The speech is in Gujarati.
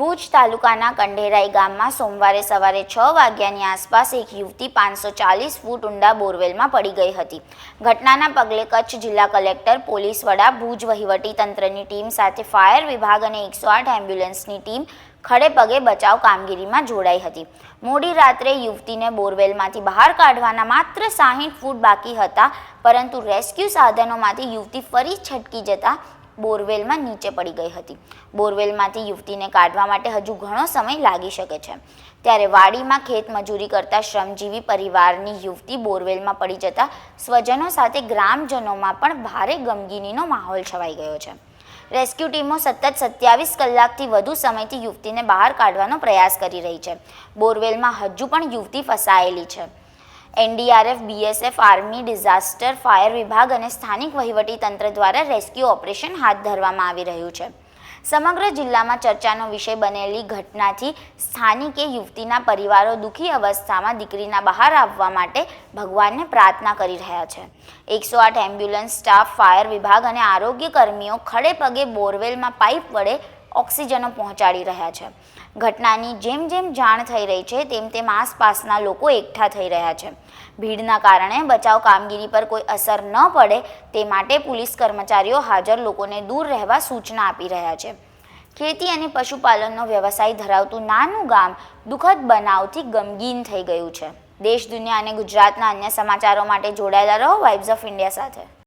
ભુજ તાલુકાના કંઢેરાઈ ગામમાં સોમવારે સવારે છ વાગ્યાની આસપાસ એક યુવતી પાંચસો ચાલીસ ફૂટ ઊંડા બોરવેલમાં પડી ગઈ હતી. ઘટનાના પગલે કચ્છ જિલ્લા કલેક્ટર, પોલીસ વડા, ભુજ વહીવટી તંત્રની ટીમ સાથે ફાયર વિભાગ અને એકસો આઠ એમ્બ્યુલન્સની ટીમ ખડે પગે બચાવ કામગીરીમાં જોડાઈ હતી. મોડી રાત્રે યુવતીને બોરવેલમાંથી બહાર કાઢવાના માત્ર સાહીઠ ફૂટ બાકી હતા, પરંતુ રેસ્ક્યુ સાધનોમાંથી યુવતી ફરી છટકી જતા બોરવેલમાં નીચે પડી ગઈ હતી. બોરવેલમાંથી યુવતીને કાઢવા માટે હજુ ઘણો સમય લાગી શકે છે. ત્યારે વાડીમાં ખેત મજૂરી કરતા શ્રમજીવી પરિવારની યુવતી બોરવેલમાં પડી જતા સ્વજનો સાથે ગ્રામજનોમાં પણ ભારે ગમગીનીનો માહોલ છવાઈ ગયો છે. રેસ્ક્યુ ટીમો સતત સત્યાવીસ કલાકથી વધુ સમયથી યુવતીને બહાર કાઢવાનો પ્રયાસ કરી રહી છે. બોરવેલમાં હજુ પણ યુવતી ફસાયેલી છે. NDRF, BSF, army, disaster, fire વિભાગ અને સ્થાનિક વહીવટી તંત્ર દ્વારા રેસ્ક્યુ ઓપરેશન હાથ ધરવામાં આવી રહ્યું છે. સમગ્ર જિલ્લામાં ચર્ચાનો વિષય બનેલી ઘટનાથી સ્થાનિકે યુવતીના પરિવારો દુઃખી અવસ્થામાં દીકરીના બહાર આવવા માટે ભગવાનને પ્રાર્થના કરી રહ્યા છે. એકસો આઠ એમ્બ્યુલન્સ, સ્ટાફ, ફાયર વિભાગ અને આરોગ્ય કર્મીઓ ખડે પગે બોરવેલમાં પાઇપ વડે ઓક્સિજનો પહોંચાડી રહ્યા છે. ઘટનાની જેમ જેમ જાણ થઈ રહી છે, તેમ તેમ આસપાસના લોકો એકઠા થઈ રહ્યા છે. ભીડના કારણે બચાવ કામગીરી પર કોઈ અસર ન પડે તે માટે પોલીસ કર્મચારીઓ હાજર લોકોને દૂર રહેવા સૂચના આપી રહ્યા છે. ખેતી અને પશુપાલનનો વ્યવસાય ધરાવતું નાનું ગામ દુઃખદ બનાવથી ગમગીન થઈ ગયું છે. દેશ, દુનિયા અને ગુજરાતના અન્ય સમાચારો માટે જોડાયેલા રહો વાઇબ્સ ઓફ ઇન્ડિયા સાથે.